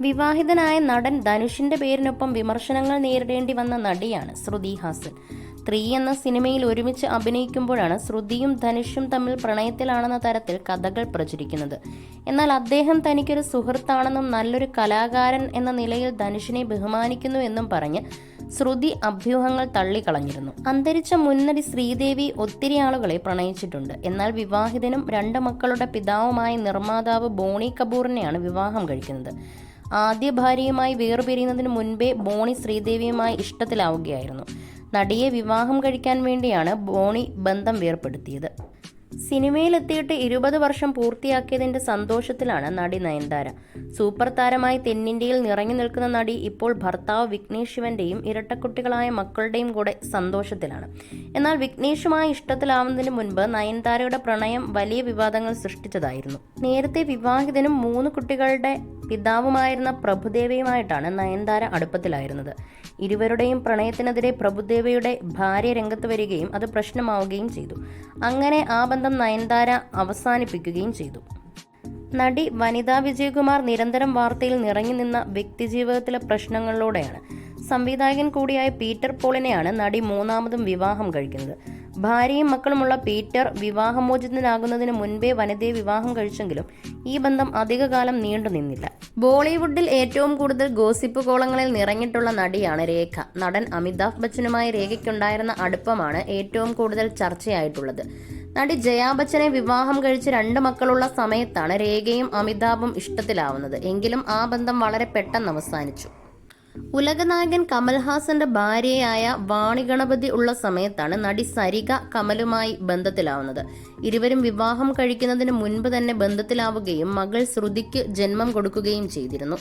വിവാഹിതനായ നടൻ ധനുഷിന്റെ പേരിനൊപ്പം വിമർശനങ്ങൾ നേരിടേണ്ടി വന്ന നടിയാണ് ശ്രുതി ഹാസൻ. ത്രീ എന്ന സിനിമയിൽ ഒരുമിച്ച് അഭിനയിക്കുമ്പോഴാണ് ശ്രുതിയും ധനുഷും തമ്മിൽ പ്രണയത്തിലാണെന്ന തരത്തിൽ കഥകൾ പ്രചരിക്കുന്നത്. എന്നാൽ അദ്ദേഹം തനിക്കൊരു സുഹൃത്താണെന്നും നല്ലൊരു കലാകാരൻ എന്ന നിലയിൽ ധനുഷിനെ ബഹുമാനിക്കുന്നു എന്നും പറഞ്ഞ് ശ്രുതി അഭ്യൂഹങ്ങൾ തള്ളിക്കളഞ്ഞിരുന്നു. അന്തരിച്ച മുൻനടി ശ്രീദേവി ഒത്തിരി ആളുകളെ പ്രണയിച്ചിട്ടുണ്ട്. എന്നാൽ വിവാഹിതനും രണ്ട് മക്കളുടെ പിതാവുമായ നിർമ്മാതാവ് ബോണി കപൂറിനെയാണ് വിവാഹം കഴിക്കുന്നത്. ആദ്യ ഭാര്യയുമായി വേർപിരിയുന്നതിന് മുൻപേ ബോണി ശ്രീദേവിയുമായി ഇഷ്ടത്തിലാവുകയായിരുന്നു. നടിയെ വിവാഹം കഴിക്കാൻ വേണ്ടിയാണ് ബോണി ബന്ധം വേർപ്പെടുത്തിയത്. സിനിമയിലെത്തിയിട്ട് ഇരുപത് വർഷം പൂർത്തിയാക്കിയതിന്റെ സന്തോഷത്തിലാണ് നടി നയൻതാര. സൂപ്പർ താരമായി തെന്നിന്ത്യയിൽ നിറഞ്ഞു നിൽക്കുന്ന നടി ഇപ്പോൾ ഭർത്താവ് വിഘ്നേഷ് ശിവന്റെയും ഇരട്ടക്കുട്ടികളായ മക്കളുടെയും കൂടെ സന്തോഷത്തിലാണ്. എന്നാൽ വിഘ്നേഷുമായി ഇഷ്ടത്തിലാവുന്നതിന് മുൻപ് നയൻതാരയുടെ പ്രണയം വലിയ വിവാദങ്ങൾ സൃഷ്ടിച്ചതായിരുന്നു. നേരത്തെ വിവാഹിതനും മൂന്ന് കുട്ടികളുടെ പിതാവുമായിരുന്ന പ്രഭുദേവയുമായിട്ടാണ് നയൻതാര അടുപ്പത്തിലായിരുന്നത്. ഇരുവരുടെയും പ്രണയത്തിനെതിരെ പ്രഭുദേവയുടെ ഭാര്യ രംഗത്ത് വരികയും അത് പ്രശ്നമാവുകയും ചെയ്തു. അങ്ങനെ ആ ബന്ധം നയൻതാര അവസാനിപ്പിക്കുകയും ചെയ്തു. നടി വനിതാ വിജയകുമാർ നിരന്തരം വാർത്തയിൽ നിറഞ്ഞു നിന്ന വ്യക്തിജീവിതത്തിലെ പ്രശ്നങ്ങളിലൂടെയാണ്. സംവിധായകൻ കൂടിയായ പീറ്റർ പോളിനെയാണ് നടി മൂന്നാമതും വിവാഹം കഴിക്കുന്നത്. ഭാര്യയും മക്കളുമുള്ള പീറ്റർ വിവാഹമോചിതനാകുന്നതിന് മുൻപേ വനിതയെ വിവാഹം കഴിച്ചെങ്കിലും ഈ ബന്ധം അധികകാലം നീണ്ടു നിന്നില്ല. ബോളിവുഡിൽ ഏറ്റവും കൂടുതൽ ഗോസിപ്പ് കോളങ്ങളിൽ നിറഞ്ഞിട്ടുള്ള നടിയാണ് രേഖ. നടൻ അമിതാഭ് ബച്ചനുമായി രേഖയ്ക്കുണ്ടായിരുന്ന അടുപ്പമാണ് ഏറ്റവും കൂടുതൽ ചർച്ചയായിട്ടുള്ളത്. നടി ജയാ ബച്ചനെ വിവാഹം കഴിച്ച് രണ്ട് മക്കളുള്ള സമയത്താണ് രേഖയും അമിതാഭും ഇഷ്ടത്തിലാവുന്നത്. എങ്കിലും ആ ബന്ധം വളരെ പെട്ടെന്ന് അവസാനിച്ചു. ഉലകനായകൻ കമൽഹാസന്റെ ഭാര്യയായ വാണിഗണപതി ഉള്ള സമയത്താണ് നടി സരിക കമലുമായി ബന്ധത്തിലാവുന്നത്. ഇരുവരും വിവാഹം കഴിക്കുന്നതിന് മുൻപ് തന്നെ ബന്ധത്തിലാവുകയും മകൾ ശ്രുതിക്ക് ജന്മം കൊടുക്കുകയും ചെയ്തിരുന്നു.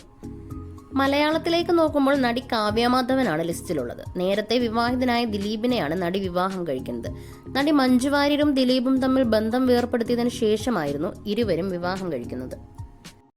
മലയാളത്തിലേക്ക് നോക്കുമ്പോൾ നടി കാവ്യമാധവനാണ് ലിസ്റ്റിലുള്ളത്. നേരത്തെ വിവാഹിതനായ ദിലീപിനെയാണ് നടി വിവാഹം കഴിക്കുന്നത്. നടി മഞ്ജുവാര്യരും ദിലീപും തമ്മിൽ ബന്ധം വേർപ്പെടുത്തിയതിനു ശേഷമായിരുന്നു ഇരുവരും വിവാഹം കഴിക്കുന്നത്.